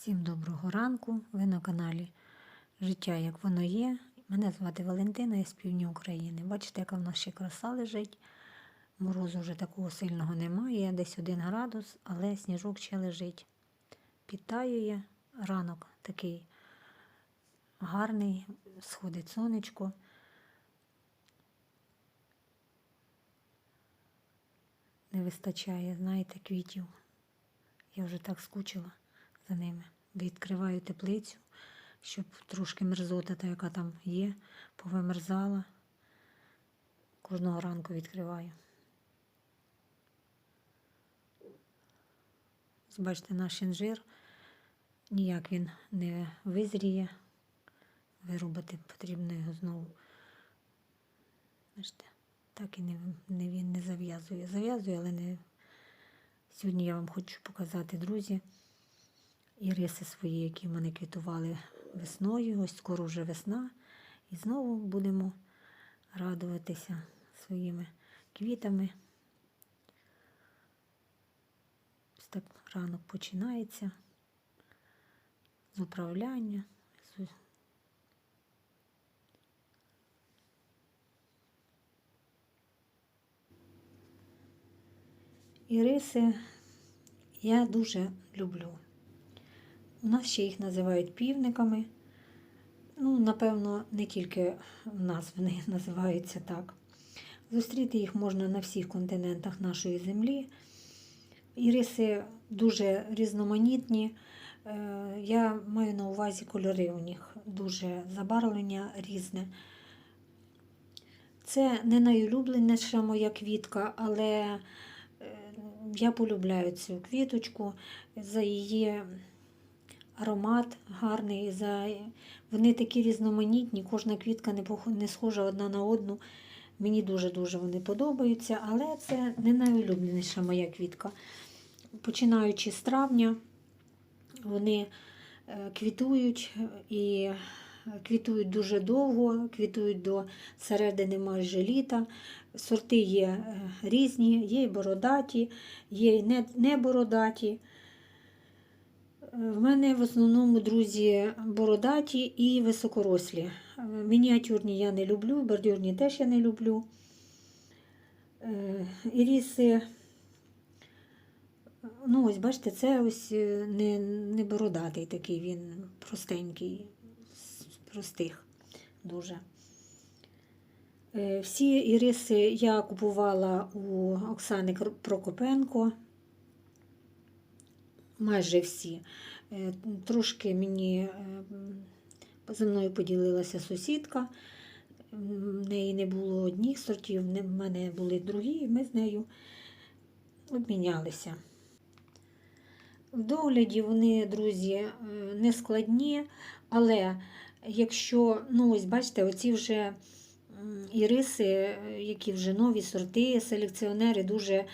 Всім доброго ранку. Ви на каналі Життя як воно є. Мене звати Валентина, я з півдня України. Бачите, яка в нас ще краса лежить. Морозу вже такого сильного немає, десь один градус, але сніжок ще лежить. Підтаює ранок такий гарний, сходить сонечко. Не вистачає, знаєте, квітів. Я вже так скучила за ними. Відкриваю теплицю, щоб трошки мерзота, та яка там є, повимерзала. Кожного ранку відкриваю. Бачите, наш інжир, ніяк він не визріє. Вирубати потрібно його знову. Бачите, так і не, не він не зав'язує. Зав'язує, але не. Сьогодні я вам хочу показати, друзі, іриси свої, які в мене квітували весною. Ось скоро вже весна. І знову будемо радуватися своїми квітами. Ось так ранок починається з управляння. з Іриси я дуже люблю. У нас ще їх називають півниками. Ну, напевно, не тільки в нас вони називаються так. Зустріти їх можна на всіх континентах нашої землі. Іриси дуже різноманітні. Е, Я маю на увазі кольори у них дуже забарвлення різне. Це не найулюбленіша моя квітка, але е, я полюбляю цю квіточку за її аромат гарний. Вони такі різноманітні, кожна квітка не, схожа одна на одну. Мені дуже-дуже вони подобаються, але це не найулюбленіша моя квітка. Починаючи з травня, вони е, квітують і квітують дуже довго, квітують до середини майже літа. Сорти є е, різні, є бородаті, є і не- не бородаті. Е, В мене в основному, друзі, бородаті і високорослі. Мініатюрні я не люблю, бордюрні теж я не люблю. Е, Іріси, ну ось бачите, це ось е, не, не бородатий такий, він простенький, простих дуже. Е, Всі іриси я купувала у Оксани Прокопенко. Майже всі. Е, Трошки мені е, зі мною поділилася сусідка. В неї не було одних сортів, в мене були другі, і ми з нею обмінялися. В догляді вони, друзі, е, не складні, але якщо, ну ось бачите, оці вже іриси, які вже нові сорти, селекціонери дуже,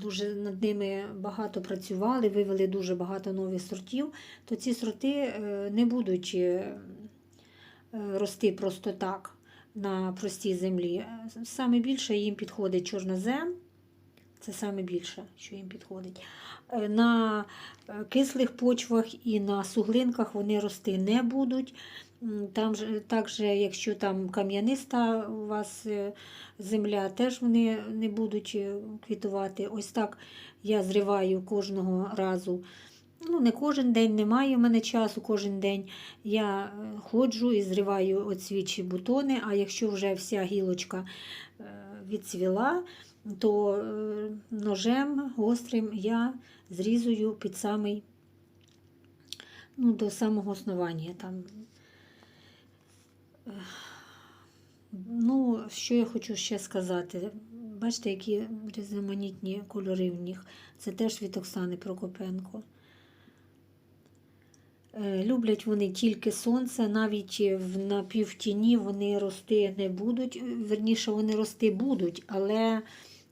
дуже над ними багато працювали, вивели дуже багато нових сортів, то ці сорти е, не будуть е, е, рости просто так на простій землі. Саме більше їм підходить чорнозем. Це саме більше, що їм підходить. Е, На е, кислих почвах і на суглинках вони рости не будуть. Там також, якщо там кам'яниста у вас е, земля, теж вони не будуть квітувати. Ось так я зриваю кожного разу. Ну, не кожен день, немає в мене часу кожен день. Я ходжу і зриваю оцвічі бутони, а якщо вже вся гілочка відцвіла, то е, ножем гострим я зрізую під самий, ну, до самого основання. Там. Е, Ну, що я хочу ще сказати. Бачите, які різноманітні кольори в них. Це теж від Оксани Прокопенко. Е, Люблять вони тільки сонце, навіть в напівтіні вони рости не будуть. Верніше, вони рости будуть, але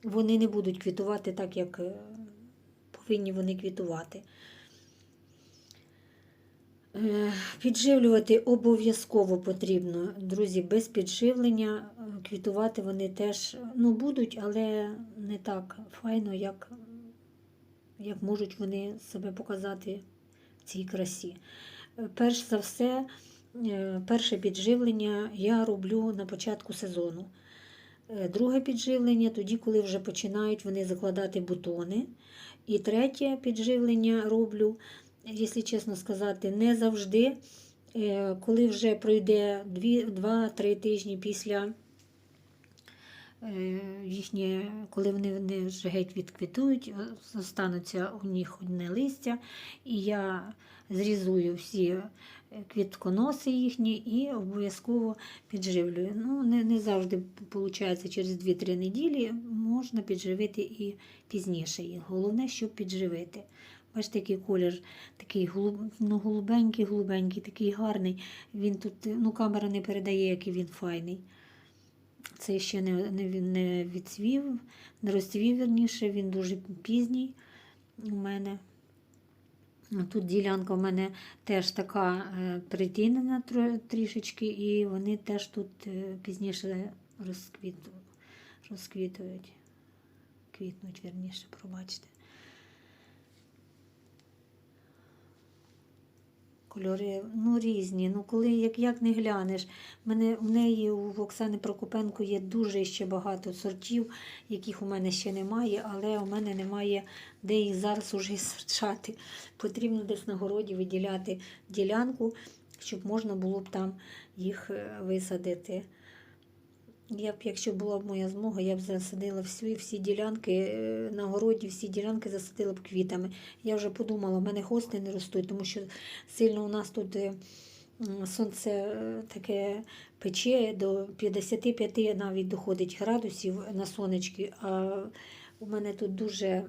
вони не будуть квітувати так, як е, повинні вони квітувати. Е, Підживлювати обов'язково потрібно, друзі, без підживлення е, квітувати вони теж ну, будуть, але не так файно, як як можуть вони себе показати в цій красі. Перш за все, перше підживлення я роблю на початку сезону. Е, Друге підживлення тоді, коли вже починають вони закладати бутони. І третє підживлення роблю, якщо чесно сказати, не завжди, Е, коли вже пройде 2-3 тижні після е, їхнє, коли вони, вони вже геть відквітують, о- остануться у них одне листя, і я зрізую всі е, квітконоси їхні і обов'язково підживлюю. Ну, не, не завжди виходить через 2-3 неділі, можна підживити і пізніше їх. Головне, щоб підживити. Бачите, який колір такий ну, голубенький, голубенький, такий гарний. Він тут, ну, камера не передає, який він файний. Це ще не, не, не відцвів, не розцвів верніше, він дуже пізній у мене. Тут ділянка в мене теж така е, притінена трішечки, і вони теж тут е, пізніше розквіт, розквітують. Квітнуть, верніше, пробачте. Кольори ну, різні. Ну, коли як, як не глянеш, мене, в неї у Оксани Прокопенко є дуже ще багато сортів, яких у мене ще немає, але у мене немає де їх зараз уже сорчати. Потрібно десь на городі виділяти ділянку, щоб можна було б там їх е, висадити. Я б, якщо була б моя змога, я б засадила всі, всі ділянки е, на городі, всі ділянки засадила б квітами. Я вже подумала, в мене хости не ростуть, тому що сильно у нас тут е, сонце е, таке пече до 55 навіть доходить градусів на сонечки. А у мене тут дуже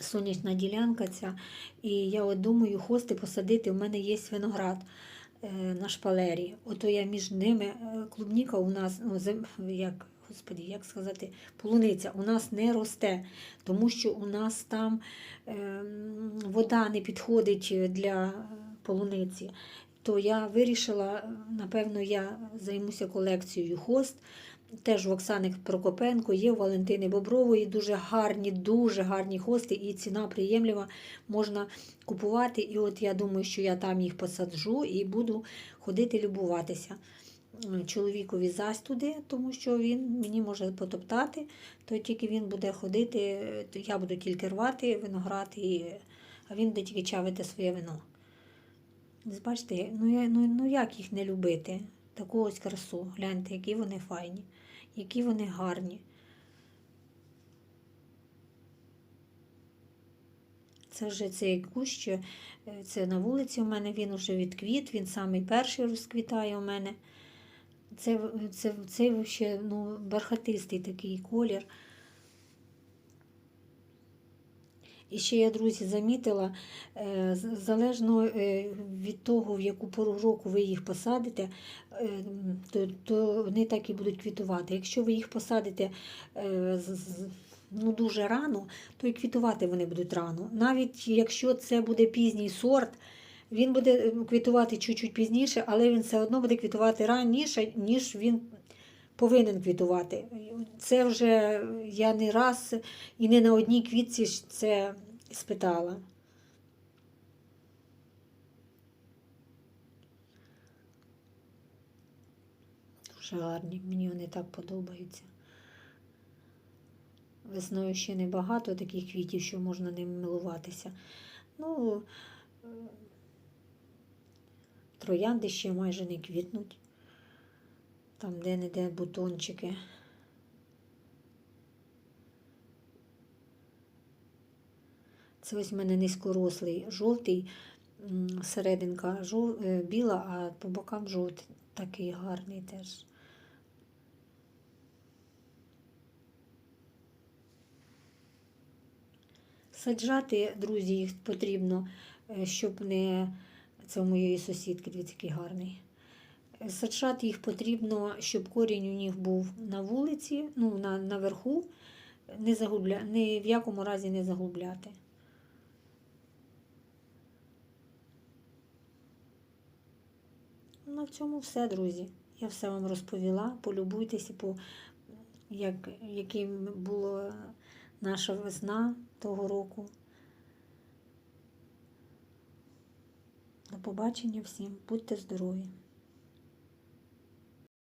сонячна ділянка ця. І я от думаю, хости посадити. У мене є виноград на шпалері. Ото я між ними е, клубніка у нас, ну, зим, як, господі, як сказати, полуниця у нас не росте, тому що у нас там е, вода не підходить для полуниці. То я вирішила, напевно, я займуся колекцією хост. Теж у Оксани Прокопенко є у Валентини Бобрової дуже гарні, дуже гарні хости, і ціна приємлива, можна купувати. І от я думаю, що я там їх посаджу і буду ходити любуватися. Чоловікові зась туди, тому що він мені може потоптати, то тільки він буде ходити, то я буду тільки рвати виноград, і, а він буде тільки чавити своє вино. Бачите, ну, я, ну, ну як їх не любити? Таку ось красу. Гляньте, які вони файні, які вони гарні. Це вже цей кущ, е, це на вулиці у мене він вже відквіт, він самий перший розквітає у мене. Це, це, це ще ну, бархатистий такий колір. І ще я, друзі, замітила, е, залежно е, від того, в яку пору року ви їх посадите, е, то, то вони так і будуть квітувати. Якщо ви їх посадите ну, дуже рано, то і квітувати вони будуть рано. Навіть якщо це буде пізній сорт, він буде квітувати чуть-чуть пізніше, але він все одно буде квітувати раніше, ніж він повинен квітувати. Це вже я не раз і не на одній квітці це спитала. Дуже гарні, мені вони так подобаються. Весною ще небагато таких квітів, що можна ним милуватися. Ну, е, троянди ще майже не квітнуть. Там де-не-де бутончики. Це ось в мене низькорослий, жовтий, серединка жов... е, біла, а по бокам жовтий. Такий гарний теж. Саджати, друзі, їх потрібно, е, щоб не. Це у моєї сусідки, дивіться, який гарний. Саджати їх потрібно, щоб корінь у них був на вулиці, ну, на, наверху, не загубля... ні в якому разі не загубляти. На цьому все, друзі. Я все вам розповіла. Полюбуйтеся, по, як, яким була наша весна того року. До побачення всім, будьте здорові!